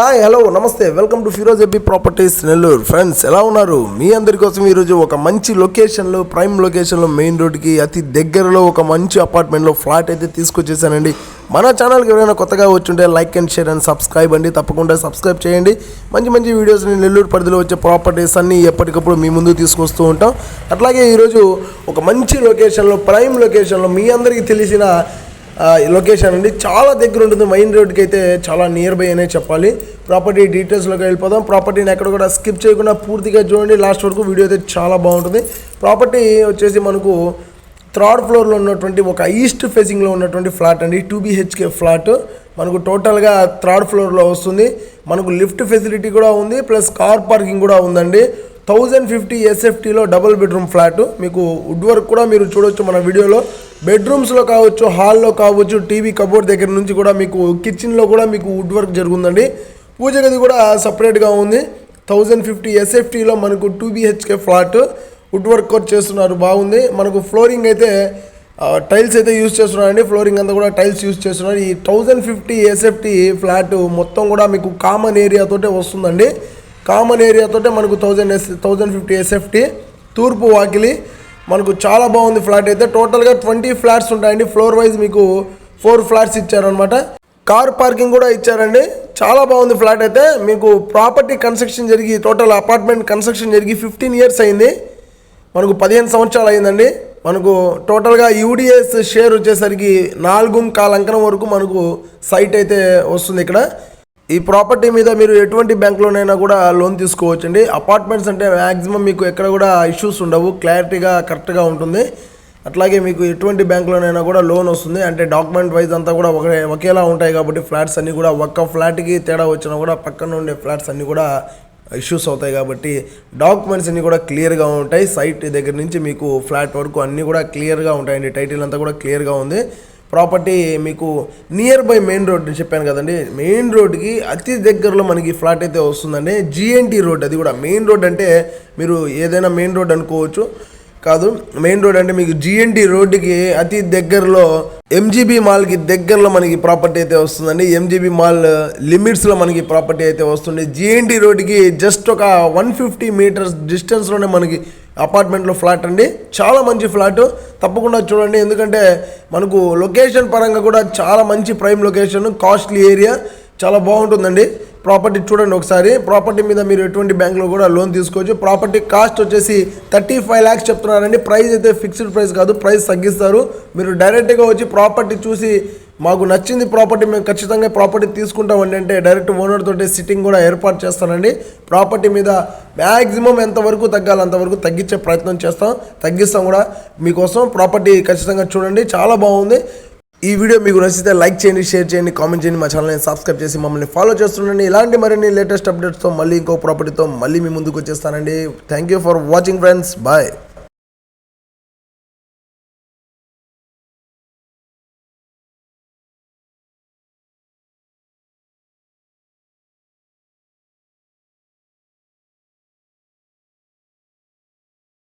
Hi hello నమస్తే. Welcome to Firoz AB properties Nellore friends ఎలా ఉన్నారు? మీ అందరి కోసం ఈరోజు ఒక మంచి లొకేషన్లో ప్రైమ్ లొకేషన్లో మెయిన్ రోడ్కి అతి దగ్గరలో ఒక మంచి అపార్ట్మెంట్లో ఫ్లాట్ అయితే తీసుకొచ్చేసానండి. మన ఛానల్కి ఎవరైనా కొత్తగా వచ్చుంటే like and share and subscribe అండి. తప్పకుండా సబ్స్క్రైబ్ చేయండి. మంచి మంచి వీడియోస్ని నెల్లూరు పరిధిలో వచ్చే ప్రాపర్టీస్ అన్నీ ఎప్పటికప్పుడు మీ ముందు తీసుకొస్తూ ఉంటాం. అట్లాగే ఈరోజు ఒక మంచి లొకేషన్లో ప్రైమ్ లొకేషన్లో మీ అందరికీ తెలిసిన లొకేషన్ అండి. చాలా దగ్గర ఉంటుంది. మెయిన్ రోడ్కి అయితే చాలా నియర్ బై అనే చెప్పాలి. ప్రాపర్టీ డీటెయిల్స్లోకి వెళ్ళిపోదాం. ప్రాపర్టీని ఎక్కడ కూడా స్కిప్ చేయకుండా పూర్తిగా చూడండి. లాస్ట్ వరకు వీడియో అయితే చాలా బాగుంటుంది. ప్రాపర్టీ వచ్చేసి మనకు థర్డ్ ఫ్లోర్లో ఉన్నటువంటి ఒక ఈస్ట్ ఫేసింగ్లో ఉన్నటువంటి ఫ్లాట్ అండి. టూ బీహెచ్కే ఫ్లాట్ మనకు టోటల్గా థర్డ్ ఫ్లోర్లో వస్తుంది. మనకు లిఫ్ట్ ఫెసిలిటీ కూడా ఉంది. ప్లస్ కార్ పార్కింగ్ కూడా ఉందండి. థౌజండ్ ఫిఫ్టీ ఎస్ఎఫ్టీలో డబుల్ బెడ్రూమ్ ఫ్లాట్ మీకు వుడ్ వర్క్ కూడా మీరు చూడొచ్చు మన వీడియోలో బెడ్రూమ్స్లో కావచ్చు హాల్లో కావచ్చు టీవీ కబోర్డ్ దగ్గర నుంచి కూడా మీకు కిచెన్లో కూడా మీకు వుడ్ వర్క్ జరుగుతుందండి. పూజ గది కూడా సపరేట్గా ఉంది. థౌజండ్ ఫిఫ్టీ ఎస్ఎఫ్టీలో మనకు two BHK flat wood work కూడా చేస్తున్నారు. బాగుంది. మనకు ఫ్లోరింగ్ అయితే టైల్స్ అయితే యూస్ చేస్తున్నారండి. ఫ్లోరింగ్ అంతా కూడా టైల్స్ యూస్ చేస్తున్నారు. ఈ థౌజండ్ ఫిఫ్టీ ఎస్ఎఫ్టీ ఫ్లాట్ మొత్తం కూడా మీకు కామన్ ఏరియాతోటే వస్తుందండి. కామన్ ఏరియాతోటే మనకు thousand S thousand fifty SFT తూర్పు వాకిలి మనకు చాలా బాగుంది ఫ్లాట్ అయితే. టోటల్గా ట్వంటీ ఫ్లాట్స్ ఉంటాయండి. ఫ్లోర్ వైజ్ మీకు ఫోర్ ఫ్లాట్స్ ఇచ్చారనమాట కార్ పార్కింగ్ కూడా ఇచ్చారండి. చాలా బాగుంది ఫ్లాట్ అయితే. మీకు ప్రాపర్టీ కన్స్ట్రక్షన్ జరిగి టోటల్ అపార్ట్మెంట్ కన్స్ట్రక్షన్ జరిగి ఫిఫ్టీన్ ఇయర్స్ అయింది. మనకు పదిహేను సంవత్సరాలు అయిందండి. మనకు టోటల్గా యూడిఎస్ షేర్ వచ్చేసరికి నాలుగు కాలంకరం వరకు మనకు సైట్ అయితే వస్తుంది ఇక్కడ. ఈ ప్రాపర్టీ మీద మీరు ఎటువంటి బ్యాంక్లోనైనా కూడా లోన్ తీసుకోవచ్చండి. అపార్ట్మెంట్స్ అంటే మ్యాక్సిమం మీకు ఎక్కడ కూడా ఇష్యూస్ ఉండవు. క్లారిటీగా కరెక్ట్గా ఉంటుంది. అట్లాగే మీకు ఎటువంటి బ్యాంకులోనైనా కూడా లోన్ వస్తుంది. అంటే డాక్యుమెంట్ వైజ్ అంతా కూడా ఒకే ఒకేలా ఉంటాయి కాబట్టి ఫ్లాట్స్ అన్నీ కూడా ఒక్క ఫ్లాట్కి తేడా వచ్చినా కూడా పక్కన ఉండే ఫ్లాట్స్ అన్నీ కూడా ఇష్యూస్ అవుతాయి కాబట్టి డాక్యుమెంట్స్ అన్నీ కూడా క్లియర్గా ఉంటాయి. సైట్ దగ్గర నుంచి మీకు ఫ్లాట్ వరకు అన్నీ కూడా క్లియర్గా ఉంటాయండి. టైటిల్ అంతా కూడా క్లియర్గా ఉంది. ప్రాపర్టీ మీకు నియర్ బై మెయిన్ రోడ్ అని చెప్పాను కదండి. మెయిన్ రోడ్కి అతి దగ్గరలో మనకి ఫ్లాట్ అయితే వస్తుందండి. జిఎన్టీ రోడ్ అది కూడా. మెయిన్ రోడ్ అంటే మీరు ఏదైనా మెయిన్ రోడ్ అనుకోవచ్చు. కాదు మెయిన్ రోడ్ అంటే మీకు జిఎన్టీ రోడ్డుకి అతి దగ్గరలో ఎంజీబీ మాల్కి దగ్గరలో మనకి ప్రాపర్టీ అయితే వస్తుందండి. ఎంజీబీ మాల్ లిమిట్స్లో మనకి ప్రాపర్టీ అయితే వస్తుంది. జిఎన్టీ రోడ్డుకి జస్ట్ ఒక వన్ ఫిఫ్టీ మీటర్స్ డిస్టెన్స్లోనే మనకి అపార్ట్మెంట్లో ఫ్లాట్ అండి. చాలా మంచి ఫ్లాట్. తప్పకుండా చూడండి. ఎందుకంటే మనకు లొకేషన్ పరంగా కూడా చాలా మంచి ప్రైమ్ లొకేషన్ కాస్ట్లీ ఏరియా. చాలా బాగుంటుందండి. ప్రాపర్టీ చూడండి ఒకసారి. ప్రాపర్టీ మీద మీరు ఎటువంటి బ్యాంకులో కూడా లోన్ తీసుకోవచ్చు. ప్రాపర్టీ కాస్ట్ వచ్చేసి థర్టీ ఫైవ్ ల్యాక్స్ చెప్తున్నారండి. ప్రైస్ అయితే ఫిక్స్డ్ ప్రైస్ కాదు. ప్రైస్ తగ్గిస్తారు. మీరు డైరెక్ట్గా వచ్చి ప్రాపర్టీ చూసి మాకు నచ్చింది ప్రాపర్టీ మేము ఖచ్చితంగా ప్రాపర్టీ తీసుకుంటామండి. అంటే డైరెక్ట్ ఓనర్ తోటి సిట్టింగ్ కూడా ఏర్పాటు చేస్తానండి. ప్రాపర్టీ మీద మ్యాక్సిమం ఎంతవరకు తగ్గాలి అంతవరకు తగ్గించే ప్రయత్నం చేస్తాం. తగ్గిస్తాం కూడా. మీకోసం ప్రాపర్టీ ఖచ్చితంగా చూడండి. చాలా బాగుంది. ఈ వీడియో మీకు నచ్చితే లైక్ చేయండి షేర్ చేయండి కామెంట్ చేయండి. మా ఛానల్ని సబ్స్క్రైబ్ చేసి మమ్మల్ని ఫాలో చేస్తుండండి. ఇలాంటి మరిన్ని లేటెస్ట్ అప్డేట్స్తో మళ్ళీ ఇంకో ప్రాపర్టీతో మళ్ళీ మీ ముందుకు వచ్చేస్తానండి. Thank you for watching friends bye